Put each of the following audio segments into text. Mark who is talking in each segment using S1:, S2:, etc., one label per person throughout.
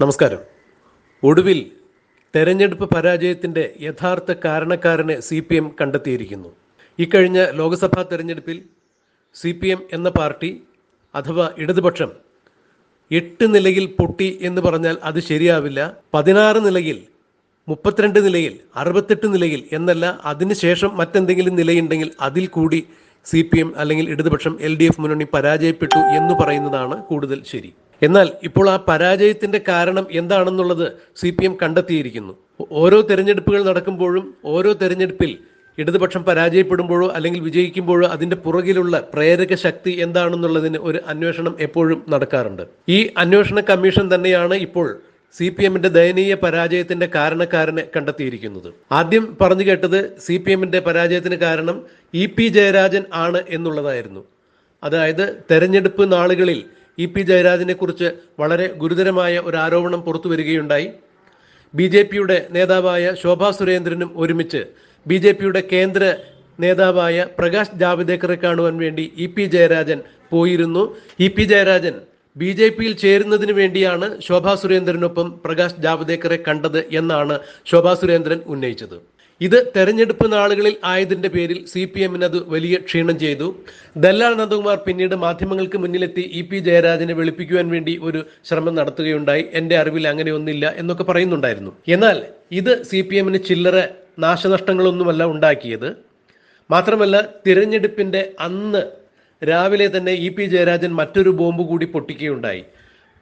S1: നമസ്കാരം. ഒടുവിൽ തെരഞ്ഞെടുപ്പ് പരാജയത്തിന്റെ യഥാർത്ഥ കാരണക്കാരനെ സി പി എം കണ്ടെത്തിയിരിക്കുന്നു. ഇക്കഴിഞ്ഞ ലോക്സഭാ തെരഞ്ഞെടുപ്പിൽ സി പി എം എന്ന പാർട്ടി അഥവാ ഇടതുപക്ഷം എട്ട് നിലയിൽ പൊട്ടി എന്ന് പറഞ്ഞാൽ അത് ശരിയാവില്ല. പതിനാറ് നിലയിൽ മുപ്പത്തിരണ്ട് നിലയിൽ അറുപത്തെട്ട് നിലയിൽ എന്നല്ല അതിനുശേഷം മറ്റെന്തെങ്കിലും നിലയുണ്ടെങ്കിൽ അതിൽ കൂടി സി പി എം അല്ലെങ്കിൽ ഇടതുപക്ഷം എൽ ഡി എഫ് മുന്നണി പരാജയപ്പെട്ടു എന്ന് പറയുന്നതാണ് കൂടുതൽ ശരി. എന്നാൽ ഇപ്പോൾ ആ പരാജയത്തിന്റെ കാരണം എന്താണെന്നുള്ളത് സി പി എം കണ്ടെത്തിയിരിക്കുന്നു. ഓരോ തെരഞ്ഞെടുപ്പുകൾ നടക്കുമ്പോഴും ഓരോ തെരഞ്ഞെടുപ്പിൽ ഇടതുപക്ഷം പരാജയപ്പെടുമ്പോഴോ അല്ലെങ്കിൽ വിജയിക്കുമ്പോഴോ അതിന്റെ പുറകിലുള്ള പ്രേരക ശക്തി എന്താണെന്നുള്ളതിന് ഒരു അന്വേഷണം എപ്പോഴും നടക്കാറുണ്ട്. ഈ അന്വേഷണ കമ്മീഷൻ തന്നെയാണ് ഇപ്പോൾ സി പി എമ്മിന്റെ ദയനീയ പരാജയത്തിന്റെ കാരണക്കാരനെ കണ്ടെത്തിയിരിക്കുന്നത്. ആദ്യം പറഞ്ഞു കേട്ടത് സി പി എമ്മിന്റെ പരാജയത്തിന് കാരണം ഇ പി ജയരാജൻ ആണ് എന്നുള്ളതായിരുന്നു. അതായത് തെരഞ്ഞെടുപ്പ് നാളുകളിൽ ഇ പി ജയരാജനെ കുറിച്ച് വളരെ ഗുരുതരമായ ഒരു ആരോപണം പുറത്തു വരികയുണ്ടായി. ബി ജെ പിയുടെ നേതാവായ ശോഭാ സുരേന്ദ്രനും ഒരുമിച്ച് ബി ജെ പിയുടെ കേന്ദ്ര നേതാവായ പ്രകാശ് ജാവ്ദേക്കറെ കാണുവാൻ വേണ്ടി ഇ പി ജയരാജൻ പോയിരുന്നു. E P Jayarajan B J പിയിൽ ചേരുന്നതിന് വേണ്ടിയാണ് ശോഭാ സുരേന്ദ്രനൊപ്പം പ്രകാശ് ജാവ്ദേക്കറെ കണ്ടത് എന്നാണ് ശോഭാ സുരേന്ദ്രൻ ഉന്നയിച്ചത്. ഇത് തെരഞ്ഞെടുപ്പ് നാളുകളിൽ ആയതിന്റെ പേരിൽ സി പി എമ്മിന് അത് വലിയ ക്ഷീണം ചെയ്തു. ദല്ലാൽ നന്ദകുമാർ പിന്നീട് മാധ്യമങ്ങൾക്ക് മുന്നിലെത്തി ഇ പി ജയരാജനെ വെളുപ്പിക്കുവാൻ വേണ്ടി ഒരു ശ്രമം നടത്തുകയുണ്ടായി. എന്റെ അറിവിൽ അങ്ങനെ ഒന്നില്ല എന്നൊക്കെ പറയുന്നുണ്ടായിരുന്നു. എന്നാൽ ഇത് സി പി എമ്മിന് ചില്ലറ നാശനഷ്ടങ്ങളൊന്നുമല്ല ഉണ്ടാക്കിയത്. മാത്രമല്ല തിരഞ്ഞെടുപ്പിന്റെ അന്ന് രാവിലെ തന്നെ ഇ പി ജയരാജൻ മറ്റൊരു ബോംബ് കൂടി പൊട്ടിക്കുകയുണ്ടായി.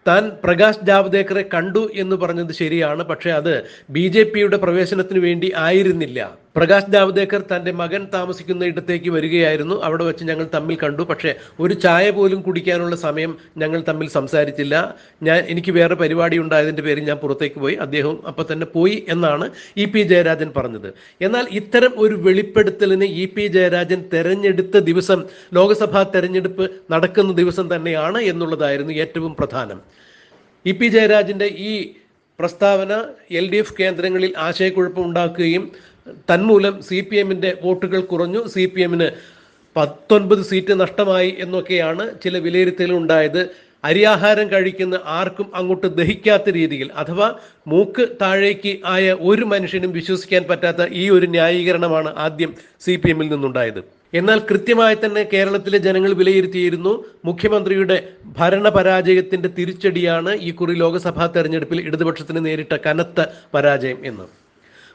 S1: താൻ പ്രകാശ് ജാവ്ദേക്കറെ കണ്ടു എന്ന് പറഞ്ഞത് ശരിയാണ്. പക്ഷേ അത് ബി ജെ പിയുടെ പ്രവേശനത്തിന് വേണ്ടി ആയിരുന്നില്ല. പ്രകാശ് ജാവ്ദേക്കർ തന്റെ മകൻ താമസിക്കുന്ന ഇടത്തേക്ക് വരികയായിരുന്നു. അവിടെ വെച്ച് ഞങ്ങൾ തമ്മിൽ കണ്ടു. പക്ഷേ ഒരു ചായ പോലും കുടിക്കാനുള്ള സമയം ഞങ്ങൾ തമ്മിൽ സംസാരിച്ചില്ല. ഞാൻ എനിക്ക് വേറെ പരിപാടി ഉണ്ടായതിന്റെ പേരിൽ ഞാൻ പുറത്തേക്ക് പോയി. അദ്ദേഹം അപ്പൊ തന്നെ പോയി എന്നാണ് ഇ പി ജയരാജൻ പറഞ്ഞത്. എന്നാൽ ഇത്തരം ഒരു വെളിപ്പെടുത്തലിന് ഇ പി ജയരാജൻ തെരഞ്ഞെടുത്ത ദിവസം ലോക്സഭാ തെരഞ്ഞെടുപ്പ് നടക്കുന്ന ദിവസം തന്നെയാണ് എന്നുള്ളതായിരുന്നു ഏറ്റവും പ്രധാനം. ഇ പി ജയരാജന്റെ ഈ പ്രസ്താവന എൽ ഡി എഫ് കേന്ദ്രങ്ങളിൽ ആശയക്കുഴപ്പം ഉണ്ടാക്കുകയും തന്മൂലം സി പി എമ്മിന്റെ വോട്ടുകൾ കുറഞ്ഞു. സി പി എമ്മിന് പത്തൊൻപത് സീറ്റ് നഷ്ടമായി എന്നൊക്കെയാണ് ചില വിലയിരുത്തലുണ്ടായത് അരിയാഹാരം കഴിക്കുന്ന ആർക്കും അങ്ങോട്ട് ദഹിക്കാത്ത രീതിയിൽ അഥവാ മൂക്ക് താഴേക്ക് ആയ ഒരു മനുഷ്യനും വിശ്വസിക്കാൻ പറ്റാത്ത ഈ ഒരു ന്യായീകരണമാണ് ആദ്യം സി പി എമ്മിൽ നിന്നുണ്ടായത്. എന്നാൽ കൃത്യമായി തന്നെ കേരളത്തിലെ ജനങ്ങൾ വിലയിരുത്തിയിരുന്നു. മുഖ്യമന്ത്രിയുടെ ഭരണപരാജയത്തിന്റെ തിരിച്ചടിയാണ് ഈ കുറി ലോക്സഭാ തെരഞ്ഞെടുപ്പിൽ ഇടതുപക്ഷത്തിന് നേരിട്ട കനത്ത പരാജയം എന്ന്.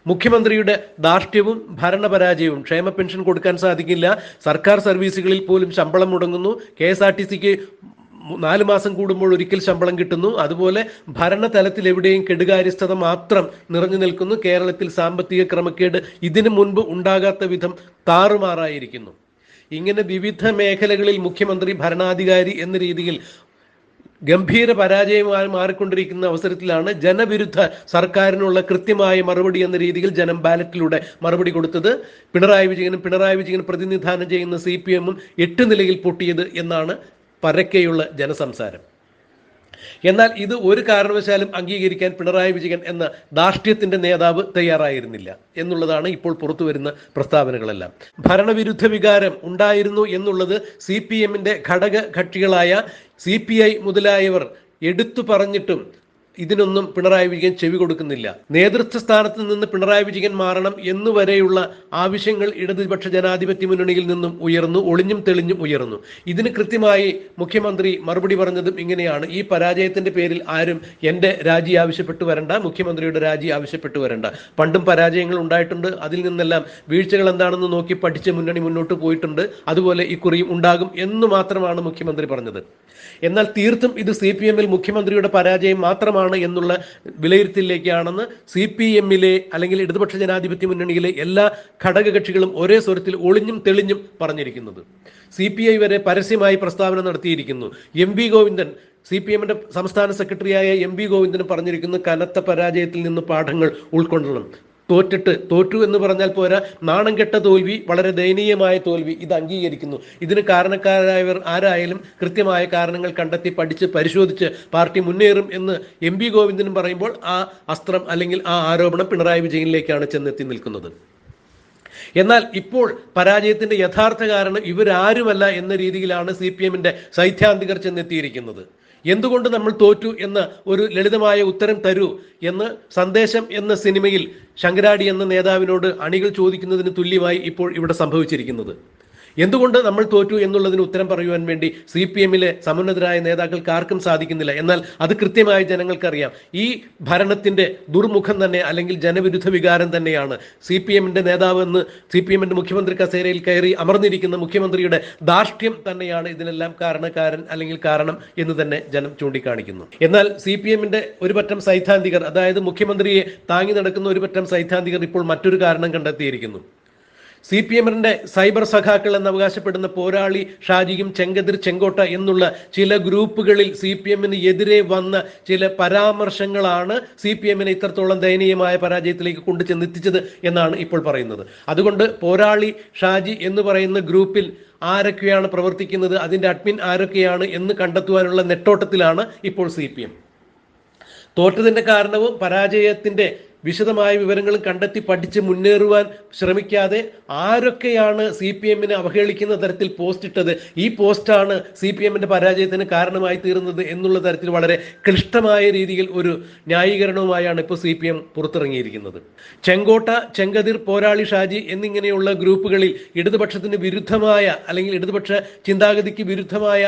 S1: മുഖ്യമന്ത്രിയുടെ ദാർഷ്ട്യവും ഭരണപരാജയവും. ക്ഷേമ പെൻഷൻ കൊടുക്കാൻ സാധിക്കില്ല. സർക്കാർ സർവീസുകളിൽ പോലും ശമ്പളം മുടങ്ങുന്നു. കെ എസ് ആർ ടി സിക്ക് നാല് മാസം കൂടുമ്പോൾ ഒരിക്കൽ ശമ്പളം കിട്ടുന്നു. അതുപോലെ ഭരണതലത്തിൽ എവിടെയും കെടുകാര്യസ്ഥത മാത്രം നിറഞ്ഞു നിൽക്കുന്നു. കേരളത്തിൽ സാമ്പത്തിക ക്രമക്കേട് ഇതിനു മുൻപ് ഉണ്ടാകാത്ത വിധം താറുമാറായിരിക്കുന്നു. ഇങ്ങനെ വിവിധ മേഖലകളിൽ മുഖ്യമന്ത്രി ഭരണാധികാരി എന്ന രീതിയിൽ ഗംഭീര പരാജയമായി മാറിക്കൊണ്ടിരിക്കുന്ന അവസരത്തിലാണ് ജനവിരുദ്ധ സർക്കാരിനുള്ള കൃത്യമായ മറുപടി എന്ന രീതിയിൽ ജനം ബാലറ്റിലൂടെ മറുപടി കൊടുത്തത്. പിണറായി വിജയനും പിണറായി വിജയൻ പ്രതിനിധാനം ചെയ്യുന്ന സി പി എമ്മും എട്ട് നിലയിൽ പൊട്ടിയത് എന്നാണ് പരക്കെയുള്ള ജനസംസാരം. എന്നാൽ ഇത് ഒരു കാരണവശാലും അംഗീകരിക്കാൻ പിണറായി വിജയൻ എന്ന ധാർഷ്ട്യത്തിന്റെ നേതാവ് തയ്യാറായിരുന്നില്ല എന്നുള്ളതാണ് ഇപ്പോൾ പുറത്തു വരുന്ന പ്രസ്താവനകളെല്ലാം. ഭരണവിരുദ്ധ വികാരം ഉണ്ടായിരുന്നു എന്നുള്ളത് സി പി എമ്മിന്റെ ഘടക കക്ഷികളായ സി പി ഐ മുതലായവർ എടുത്തു പറഞ്ഞിട്ടും ഇതിനൊന്നും പിണറായി വിജയൻ ചെവി കൊടുക്കുന്നില്ല. നേതൃത്വ സ്ഥാനത്ത് നിന്ന് പിണറായി വിജയൻ മാറണം എന്നുവരെയുള്ള ആവശ്യങ്ങൾ ഇടതുപക്ഷ ജനാധിപത്യ മുന്നണിയിൽ നിന്നും ഉയർന്നു ഒളിഞ്ഞും തെളിഞ്ഞും ഉയർന്നു. ഇതിന് കൃത്യമായി മുഖ്യമന്ത്രി മറുപടി പറഞ്ഞതും ഇങ്ങനെയാണ്. ഈ പരാജയത്തിന്റെ പേരിൽ ആരും എന്റെ രാജി ആവശ്യപ്പെട്ടു വരണ്ട മുഖ്യമന്ത്രിയുടെ രാജി ആവശ്യപ്പെട്ടു വരണ്ട. പണ്ടും പരാജയങ്ങൾ ഉണ്ടായിട്ടുണ്ട്. അതിൽ നിന്നെല്ലാം വീഴ്ചകൾ എന്താണെന്ന് നോക്കി പഠിച്ച് മുന്നണി മുന്നോട്ട് പോയിട്ടുണ്ട്. അതുപോലെ ഇക്കുറിയും ഉണ്ടാകും എന്ന് മാത്രമാണ് മുഖ്യമന്ത്രി പറഞ്ഞത്. എന്നാൽ തീർത്തും ഇത് സി പി എമ്മിൽ മുഖ്യമന്ത്രിയുടെ പരാജയം മാത്രമാണ് എന്നുള്ള വിലയിരുത്തലിലേക്കാണെന്ന് സി പി എമ്മിലെ അല്ലെങ്കിൽ ഇടതുപക്ഷ ജനാധിപത്യ മുന്നണിയിലെ എല്ലാ ഘടകകക്ഷികളും ഒരേ സ്വരത്തിൽ ഒളിഞ്ഞും തെളിഞ്ഞും പറഞ്ഞിരിക്കുന്നത്. സി പി ഐ വരെ പരസ്യമായി പ്രസ്താവന നടത്തിയിരിക്കുന്നു. M V Govindan C P എമ്മിന്റെ സംസ്ഥാന സെക്രട്ടറിയായ എം വി ഗോവിന്ദൻ പറഞ്ഞിരിക്കുന്നു കനത്ത പരാജയത്തിൽ നിന്ന് പാഠങ്ങൾ ഉൾക്കൊള്ളണം. തോറ്റിട്ട് തോറ്റു എന്ന് പറഞ്ഞാൽ പോരാ നാണം കെട്ട തോൽവി വളരെ ദയനീയമായ തോൽവി ഇത് അംഗീകരിക്കുന്നു. ഇതിന് കാരണക്കാരായവർ ആരായാലും കൃത്യമായ കാരണങ്ങൾ കണ്ടെത്തി പഠിച്ച് പരിശോധിച്ച് പാർട്ടി മുന്നേറും എന്ന് എം പി ഗോവിന്ദനും പറയുമ്പോൾ ആ അസ്ത്രം അല്ലെങ്കിൽ ആ ആരോപണം പിണറായി വിജയനിലേക്കാണ് ചെന്നെത്തി നിൽക്കുന്നത്. എന്നാൽ ഇപ്പോൾ പരാജയത്തിന്റെ യഥാർത്ഥ കാരണം ഇവരാരുമല്ല എന്ന രീതിയിലാണ് സി പി എമ്മിന്റെ സൈദ്ധാന്തികർ ചെന്നെത്തിയിരിക്കുന്നത്. എന്തുകൊണ്ട് നമ്മൾ തോറ്റു എന്ന ഒരു ലളിതമായ ഉത്തരം തരൂ എന്ന് സന്ദേശം എന്ന സിനിമയിൽ ശങ്കരാടി എന്ന നേതാവിനോട് അണികൾ ചോദിക്കുന്നതിന് തുല്യമായി ഇപ്പോൾ ഇവിടെ സംഭവിച്ചിരിക്കുന്നത്. എന്തുകൊണ്ട് നമ്മൾ തോറ്റു എന്നുള്ളതിന് ഉത്തരം പറയുവാൻ വേണ്ടി സി പി എമ്മിലെ സമുന്നതരായ നേതാക്കൾക്ക് ആർക്കും സാധിക്കുന്നില്ല? എന്നാൽ അത് കൃത്യമായി ജനങ്ങൾക്കറിയാം. ഈ ഭരണത്തിന്റെ ദുർമുഖം തന്നെ അല്ലെങ്കിൽ ജനവിരുദ്ധ വികാരം തന്നെയാണ് സി പി എമ്മിന്റെ നേതാവ് എന്ന് സി പി എമ്മിന്റെ മുഖ്യമന്ത്രി കസേരയിൽ കയറി അമർന്നിരിക്കുന്ന മുഖ്യമന്ത്രിയുടെ ധാർഷ്ട്യം തന്നെയാണ് ഇതിനെല്ലാം കാരണക്കാരൻ അല്ലെങ്കിൽ കാരണം എന്ന് തന്നെ ജനം ചൂണ്ടിക്കാണിക്കുന്നു. എന്നാൽ സി പി എമ്മിന്റെ ഒരുപറ്റം സൈദ്ധാന്തികർ അതായത് മുഖ്യമന്ത്രിയെ താങ്ങി നടക്കുന്ന ഒരുപറ്റം സൈദ്ധാന്തികർ ഇപ്പോൾ മറ്റൊരു കാരണം കണ്ടെത്തിയിരിക്കുന്നു. സി പി എമ്മിന്റെ സൈബർ സഖാക്കൾ എന്ന് അവകാശപ്പെടുന്ന പോരാളി ഷാജിയും ചെങ്കതിർ ചെങ്കോട്ട എന്നുള്ള ചില ഗ്രൂപ്പുകളിൽ സി പി എമ്മിന് എതിരെ വന്ന ചില പരാമർശങ്ങളാണ് സി പി എമ്മിനെ ഇത്രത്തോളം ദയനീയമായ പരാജയത്തിലേക്ക് കൊണ്ടു ചെന്നെത്തിച്ചത് എന്നാണ് ഇപ്പോൾ പറയുന്നത്. അതുകൊണ്ട് പോരാളി ഷാജി എന്ന് പറയുന്ന ഗ്രൂപ്പിൽ ആരൊക്കെയാണ് പ്രവർത്തിക്കുന്നത് അതിന്റെ അഡ്മിൻ ആരൊക്കെയാണ് എന്ന് കണ്ടെത്തുവാനുള്ള നെട്ടോട്ടത്തിലാണ് ഇപ്പോൾ സി തോറ്റതിന്റെ കാരണവും പരാജയത്തിന്റെ വിശദമായ വിവരങ്ങളും കണ്ടെത്തി പഠിച്ച് മുന്നേറുവാൻ ശ്രമിക്കാതെ ആരൊക്കെയാണ് സി പി എമ്മിനെ അവഹേളിക്കുന്ന തരത്തിൽ പോസ്റ്റ് ഇട്ടത്? ഈ പോസ്റ്റാണ് സി പി എമ്മിന്റെ പരാജയത്തിന് കാരണമായി തീരുന്നത് എന്നുള്ള തരത്തിൽ വളരെ ക്ലിഷ്ടമായ രീതിയിൽ ഒരു ന്യായീകരണവുമായാണ് ഇപ്പോൾ സി പി എം പുറത്തിറങ്ങിയിരിക്കുന്നത്. ചെങ്കോട്ട ചെങ്കതിർ പോരാളി ഷാജി എന്നിങ്ങനെയുള്ള ഗ്രൂപ്പുകളിൽ ഇടതുപക്ഷത്തിന് വിരുദ്ധമായ അല്ലെങ്കിൽ ഇടതുപക്ഷ ചിന്താഗതിക്ക് വിരുദ്ധമായ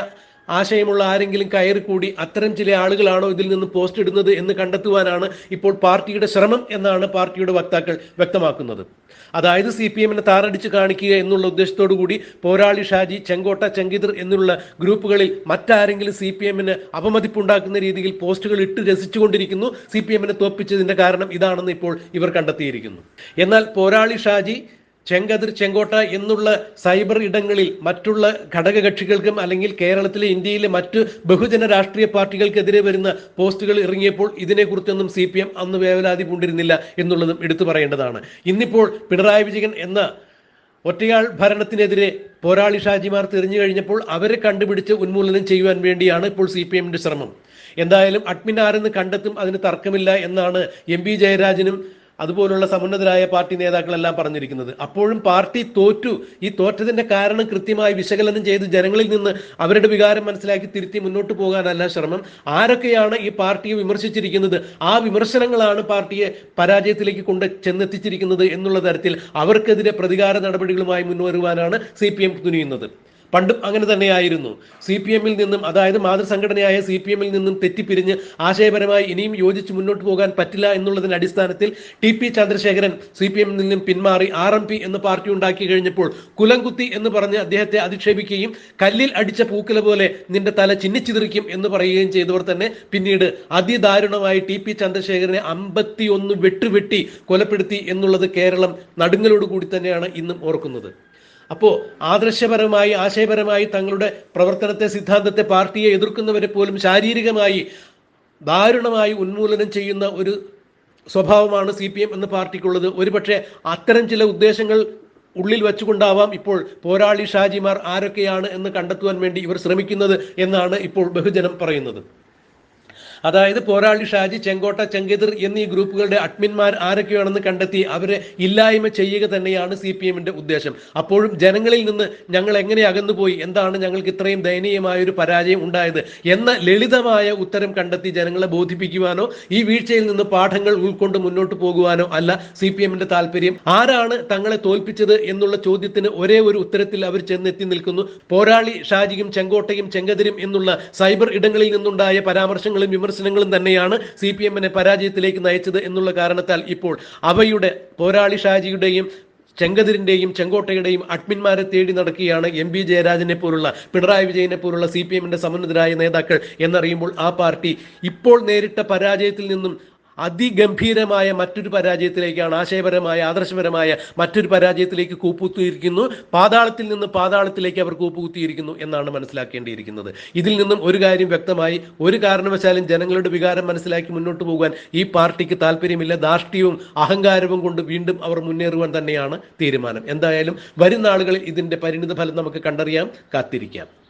S1: ആശയമുള്ള ആരെങ്കിലും കയറി കൂടി അത്തരം ചില ആളുകളാണോ ഇതിൽ നിന്ന് പോസ്റ്റ് ഇടുന്നത് എന്ന് കണ്ടെത്തുവാനാണ് ഇപ്പോൾ പാർട്ടിയുടെ ശ്രമം എന്നാണ് പാർട്ടിയുടെ വക്താക്കൾ വ്യക്തമാക്കുന്നത്. അതായത് സി പി എമ്മിനെ താറടിച്ച് കാണിക്കുക എന്നുള്ള ഉദ്ദേശത്തോടു കൂടി പോരാളി ഷാജി ചെങ്കോട്ട ചെങ്കിതിർ എന്നുള്ള ഗ്രൂപ്പുകളിൽ മറ്റാരെങ്കിലും സി പി എമ്മിന് അപമതിപ്പുണ്ടാക്കുന്ന രീതിയിൽ പോസ്റ്റുകൾ ഇട്ട് രസിച്ചുകൊണ്ടിരിക്കുന്നു. സി പി എമ്മിനെ തോൽപ്പിച്ചതിന്റെ കാരണം ഇതാണെന്ന് ഇപ്പോൾ ഇവർ കണ്ടെത്തിയിരിക്കുന്നു. എന്നാൽ പോരാളി ഷാജി ചെങ്കതിർ ചെങ്കോട്ട എന്നുള്ള സൈബർ ഇടങ്ങളിൽ മറ്റുള്ള ഘടകകക്ഷികൾക്കും അല്ലെങ്കിൽ കേരളത്തിലെ ഇന്ത്യയിലെ മറ്റ് ബഹുജന രാഷ്ട്രീയ പാർട്ടികൾക്കെതിരെ വരുന്ന പോസ്റ്റുകൾ ഇറങ്ങിയപ്പോൾ ഇതിനെക്കുറിച്ചൊന്നും സി പി എം അന്ന് വേവലാതി പൂണ്ടിരുന്നില്ല എന്നുള്ളതും എടുത്തു പറയേണ്ടതാണ്. ഇന്നിപ്പോൾ പിണറായി വിജയൻ എന്ന ഒറ്റയാൾ ഭരണത്തിനെതിരെ പോരാളി ഷാജിമാർ തിരിഞ്ഞു കഴിഞ്ഞപ്പോൾ അവരെ കണ്ടുപിടിച്ച് ഉന്മൂലനം ചെയ്യുവാൻ വേണ്ടിയാണ് ഇപ്പോൾ സി പി ശ്രമം. എന്തായാലും അഡ്മിൻ ആരെന്ന് കണ്ടെത്തും അതിന് തർക്കമില്ല എന്നാണ് എം പി ജയരാജനും അതുപോലുള്ള സമുന്നതരായ പാർട്ടി നേതാക്കളെല്ലാം പറഞ്ഞിരിക്കുന്നത്. അപ്പോഴും പാർട്ടി തോറ്റു. ഈ തോറ്റതിന്റെ കാരണം കൃത്യമായി വിശകലനം ചെയ്ത് ജനങ്ങളിൽ നിന്ന് അവരുടെ വികാരം മനസ്സിലാക്കി തിരുത്തി മുന്നോട്ട് പോകാനല്ല ശ്രമം. ആരൊക്കെയാണ് ഈ പാർട്ടിയെ വിമർശിച്ചിരിക്കുന്നത്? ആ വിമർശനങ്ങളാണ് പാർട്ടിയെ പരാജയത്തിലേക്ക് കൊണ്ട് ചെന്നെത്തിച്ചിരിക്കുന്നത് എന്നുള്ള തരത്തിൽ അവർക്കെതിരെ പ്രതികാര നടപടികളുമായി മുന്നേറുവാനാണ് സി പി എം തുനിയുന്നത് പണ്ടും അങ്ങനെ തന്നെയായിരുന്നു. സി പി എമ്മിൽ നിന്നും അതായത് മാതൃസംഘടനയായ സി പി എമ്മിൽ നിന്നും തെറ്റിപ്പിരിഞ്ഞ് ആശയപരമായി ഇനിയും യോജിച്ച് മുന്നോട്ട് പോകാൻ പറ്റില്ല എന്നുള്ളതിന്റെ അടിസ്ഥാനത്തിൽ T P Chandrasekharan C P എമ്മിൽ നിന്നും പിന്മാറി ആർ എം പി എന്ന പാർട്ടി ഉണ്ടാക്കി കഴിഞ്ഞപ്പോൾ കുലംകുത്തി എന്ന് പറഞ്ഞ് അദ്ദേഹത്തെ അധിക്ഷേപിക്കുകയും കല്ലിൽ അടിച്ച പൂക്കല പോലെ നിന്റെ തല ചിന്നിച്ചിതിറിക്കും എന്ന് പറയുകയും ചെയ്തവർ തന്നെ പിന്നീട് അതിദാരുണമായി ടി പി ചന്ദ്രശേഖരനെ അമ്പത്തി ഒന്ന് വെട്ടുവെട്ടി കൊലപ്പെടുത്തി എന്നുള്ളത് കേരളം നടുങ്ങലോടുകൂടി തന്നെയാണ് ഇന്നും ഓർക്കുന്നത്. അപ്പോൾ ആദർശപരമായി ആശയപരമായി തങ്ങളുടെ പ്രവർത്തനത്തെ സിദ്ധാന്തത്തെ പാർട്ടിയെ എതിർക്കുന്നവരെ പോലും ശാരീരികമായി ദാരുണമായി ഉന്മൂലനം ചെയ്യുന്ന ഒരു സ്വഭാവമാണ് സി പി എം എന്ന പാർട്ടിക്കുള്ളത്. ഒരുപക്ഷെ അത്തരം ചില ഉദ്ദേശങ്ങൾ ഉള്ളിൽ വെച്ചുകൊണ്ടാവാം ഇപ്പോൾ പോരാളി ഷാജിമാർ ആരൊക്കെയാണ് എന്ന് കണ്ടെത്തുവാൻ വേണ്ടി ഇവർ ശ്രമിക്കുന്നത് എന്നാണ് ഇപ്പോൾ ബഹുജനം പറയുന്നത്. അതായത് പോരാളി ഷാജി ചെങ്കോട്ട ചെങ്കതിർ എന്നീ ഗ്രൂപ്പുകളുടെ അഡ്മിന്മാർ ആരൊക്കെയാണെന്ന് കണ്ടെത്തി അവരെ ഇല്ലായ്മ ചെയ്യുക തന്നെയാണ് സി പി എമ്മിന്റെ ഉദ്ദേശം. അപ്പോഴും ജനങ്ങളിൽ നിന്ന് ഞങ്ങൾ എങ്ങനെ അകന്നുപോയി? എന്താണ് ഞങ്ങൾക്ക് ഇത്രയും ദയനീയമായ ഒരു പരാജയം ഉണ്ടായത്? എന്ന ലളിതമായ ഉത്തരം കണ്ടെത്തി ജനങ്ങളെ ബോധിപ്പിക്കുവാനോ ഈ വീഴ്ചയിൽ നിന്ന് പാഠങ്ങൾ ഉൾക്കൊണ്ട് മുന്നോട്ട് പോകുവാനോ അല്ല സി പി എമ്മിന്റെ താല്പര്യം ആരാണ് തങ്ങളെ തോൽപ്പിച്ചത് എന്നുള്ള ചോദ്യത്തിന് ഒരേ ഒരു ഉത്തരത്തിൽ അവർ ചെന്നെത്തി നിൽക്കുന്നു. പോരാളി ഷാജിയും ചെങ്കോട്ടയും ചെങ്കതിരും എന്നുള്ള സൈബർ ഇടങ്ങളിൽ നിന്നുണ്ടായ പരാമർശങ്ങളും വിമർശനങ്ങളും തന്നെയാണ് സി പി എമ്മിനെ പരാജയത്തിലേക്ക് നയിച്ചത് എന്നുള്ള കാരണത്താൽ ഇപ്പോൾ അവയുടെ പോരാളി ഷാജിയുടെയും ചെങ്കതിരിന്റെയും ചെങ്കോട്ടയുടെയും അഡ്മിന്മാരെ തേടി നടക്കുകയാണ് എം പി ജയരാജനെ പോലുള്ള പിണറായി വിജയനെ പോലുള്ള സി പി എമ്മിന്റെ സമുന്നതരായ നേതാക്കൾ എന്നറിയുമ്പോൾ ആ പാർട്ടി ഇപ്പോൾ നേരിട്ട പരാജയത്തിൽ നിന്നും അതിഗംഭീരമായ മറ്റൊരു പരാജയത്തിലേക്കാണ് ആശയപരമായ ആദർശപരമായ മറ്റൊരു പരാജയത്തിലേക്ക് കൂപ്പുകുത്തിയിരിക്കുന്നു. പാതാളത്തിൽ നിന്ന് പാതാളത്തിലേക്ക് അവർ കൂപ്പുകുത്തിയിരിക്കുന്നു എന്നാണ് മനസ്സിലാക്കേണ്ടിയിരിക്കുന്നത്. ഇതിൽ നിന്നും ഒരു കാര്യം വ്യക്തമായി ഒരു കാരണവശാലും ജനങ്ങളുടെ വികാരം മനസ്സിലാക്കി മുന്നോട്ട് പോകാൻ ഈ പാർട്ടിക്ക് താല്പര്യമില്ല. ധാർഷ്ട്യവും അഹങ്കാരവും കൊണ്ട് വീണ്ടും അവർ മുന്നേറുവാൻ തന്നെയാണ് തീരുമാനം. എന്തായാലും വരും നാളുകളിൽ ഇതിന്റെ പരിണിത ഫലം നമുക്ക് കണ്ടറിയാം കാത്തിരിക്കാം.